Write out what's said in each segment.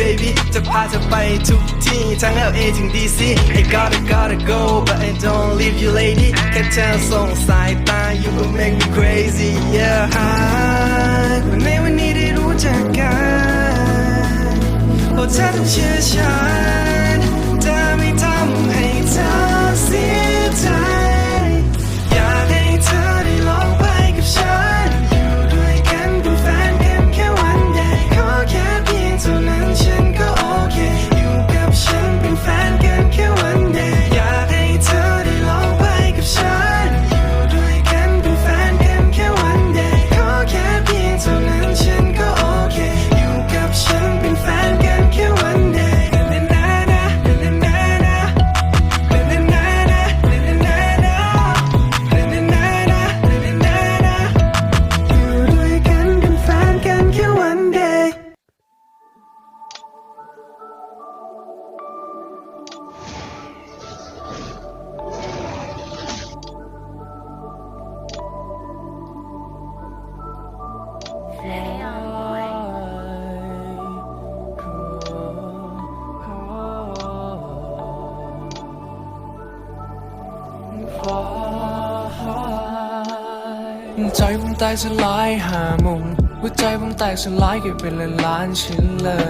baby จะพาเธอไปทุกที่ทั้ง LA ถึง DC I gotta gotta go but I don't leave you lady แค่เธอส่งสายตา you will make me crazy yeah I วันในวันนี้ได้รู้จักกันโอ้เธอต้องเชื่อฉัน ใจผมแตกสลายหามุมหัวใจผมแตกสลายเก็บเป็นล้านล้านชิ้นเลย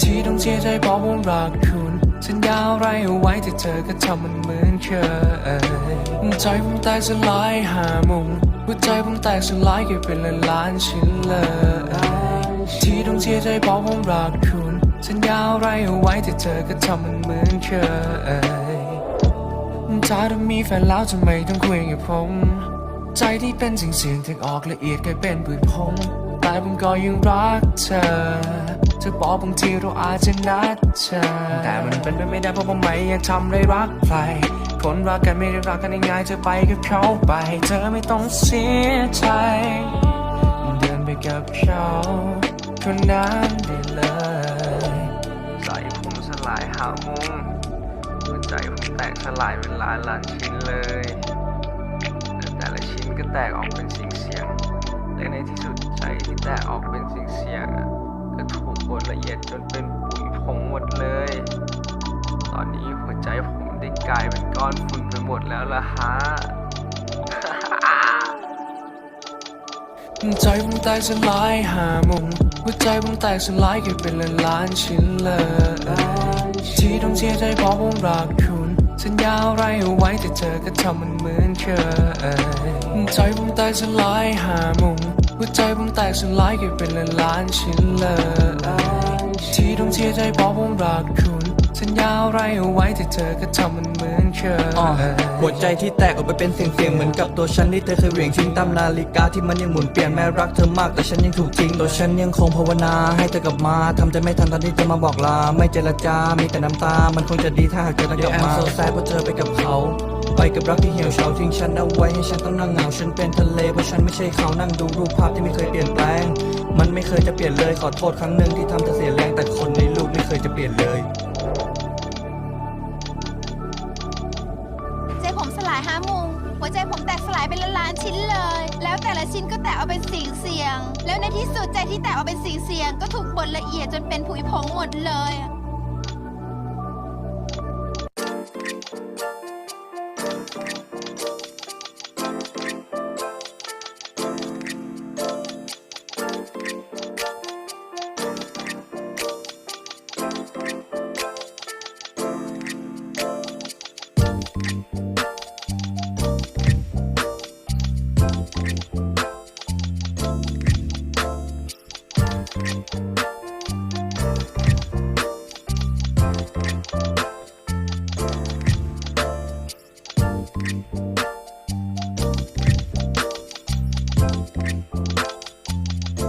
ที่ต้องเสียใจเพราะผมรักคุณสัญญาอะไรเอาไว้แต่เธอก็ทำมันเหมือนเคยใจผมแตกสลายหามุม หัวใจผมแตกสลายเก็บเป็นล้านล้านชิ้นเลย ที่ต้องเสียใจเพราะผมรักคุณ สัญญาอะไรเอาไว้แต่เธอก็ทำมันเหมือนเคยถ้าเธอมีแฟนแล้วทำไมต้องคุยกับผม ใจที่เป็นสิ่งเสียงถึงออกละเอียดกลายเป็นปุยพงแต่ผมก็ยังรักเธอ เธอบอกบางทีเราอาจจะนัดเจอแต่มันเป็นไปไม่ได้เพราะผมไม่อยากทำได้รักใคร คนรักกันไม่ได้รักกันง่ายๆจะไปกับเขาไป เธอไม่ต้องเสียใจเดินไปกับเขาคนนั้นได้เลยใจผมสลายหามุมหัวใจผมแตกสลายเป็นล้านล้านชิ้นเลยแต่แต่ละชิ้นก็แตกออกเป็นสิ่งเสียงและในที่สุดใจที่แตกออกเป็นสิ่งเสียงอะก็ถูกบดละเอียดจนเป็นปุ๋ยผงหมดเลย ตอนนี้หัวใจผม ได้กลายเป็นก้อนฝุ่นไปหมดแล้วล่ะฮะ ใจผมแตกสลายหามุมหัวใจผมแตกสลายเก็บเป็นล้านล้านชิ้นเลยที่ต้องเสียใจเพราะผมรักคุณ สัญญาอะไรเอาไว้แต่เธอก็ทำมันเหมือนเคยใจผมแตกสลายหามุมหัวใจผมแตกสลายเก็บเป็นล้านล้านชิ้นเลยที่ต้องเสียใจเพราะผมรักคุณ สัญญาอะไรเอาไว้แต่เธอก็ทำมันเหมือนเคยหัวใจที่แตกออกไปเป็นเสียงเสียงๆเหมือนกับตัวฉันที่เธอเคยเหวี่ยงทิ้งตามนาฬิกาที่มันยังหมุนเปลี่ยนแม้รักเธอมากแต่ฉันยังถูกทิ้งตัวฉันยังคงภาวนาให้เธอกลับมาทำใจไม่ทันตอนที่จะมาบอกลาไม่เจรจามีแต่น้ำตา มันคงจะดีถ้าหากเธอได้กลับมาโซแซดเพราะเธอไปกับเขาไปกับรักที่เหี่ยวเฉาทิ้งฉันเอาไว้ให้ฉันต้องนั่งเหงาฉันเป็นทะเลเพราะฉันไม่ใช่เขานั่งดูรูปภาพที่ไม่เคยเปลี่ยนแปลง มันไม่เคยจะเปลี่ยนเลยขอโทษครั้งหนึ่งที่ทำเธอเสียแรงแต่คนในรูปไม่เคยจะเปลี่ยนเลย ห้ามุมหัวใจผมแตกสลายเป็นล้านๆชิ้นเลย แล้วแต่ละชิ้นก็แตกเอาเป็นสีเสียง แล้วในที่สุดใจที่แตกเอาเป็นสีเสียงก็ถูกบดละเอียดจนเป็นผุยผงหมดเลย